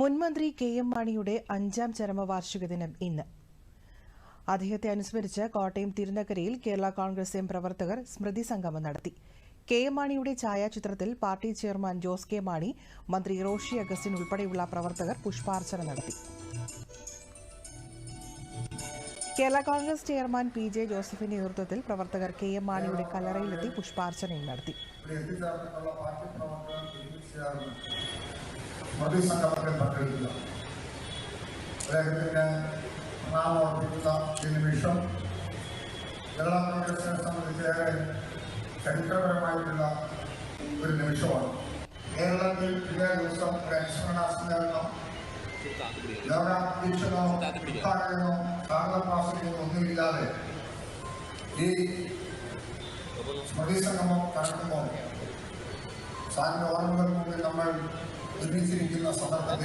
മുൻമന്ത്രി K M മാണിയുടെ അഞ്ചാം ചരമവാർഷിക ദിനം ഇന്ന്. അദ്ദേഹത്തെ അനുസ്മരിച്ച് കോട്ടയം തിരുനക്കരയിൽ കേരള കോൺഗ്രസ് എം പ്രവർത്തകർ സ്മൃതി സംഗമം നടത്തി. കെ എം മാണിയുടെ ഛായാചിത്രത്തിൽ party chairman Jose K Mani മന്ത്രി റോഷി അഗസ്റ്റിൻ ഉൾപ്പെടെയുള്ള പ്രവർത്തകർ പുഷ്പാർച്ചന നടത്തി. Kerala Congress chairman P J ജോസഫിന്റെ നേതൃത്വത്തിൽ പ്രവർത്തകർ കെ എം മാണിയുടെ കല്ലറയിലെത്തി പുഷ്പാർച്ചനയും നടത്തി. ഇവിടെ എത്തിച്ചേർന്നിട്ടുള്ള പാർട്ടി പ്രവർത്തകർ ഒരുമിച്ച് ചേർന്ന് സ്മൃതി സംഗമത്തിൽ പങ്കെടുക്കുക അദ്ദേഹത്തിന് നാമോർപ്പിക്കുന്ന ഈ നിമിഷം കേരള കോൺഗ്രസിനെ സംബന്ധിച്ച് ഏറെ ചരിത്രപരമായിട്ടുള്ള ഒരു നിമിഷമാണ് കേരളത്തിൽ ഇതേ ദിവസം ഒരു അനുസ്മരണ സമ്മേളനം ലോക വീക്ഷണമോ ഉദ്ഘാടനമോ കാലപ്രാസനമോ ഒന്നുമില്ലാതെ ഈ സ്മൃതി സംഗമം കടക്കുമ്പോൾ സാറിന്റെ ഓർമ്മകൾക്ക് മുമ്പിൽ നമ്മൾ Eu tenho que ser entendido na sua data.